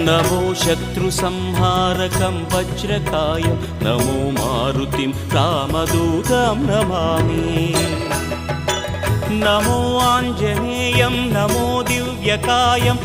నమో శత్రు సంహారకం వజ్రకాయం నమో మారుతిం రామదూతం నమామి నమో ఆంజనేయం నమో దివ్యకాయం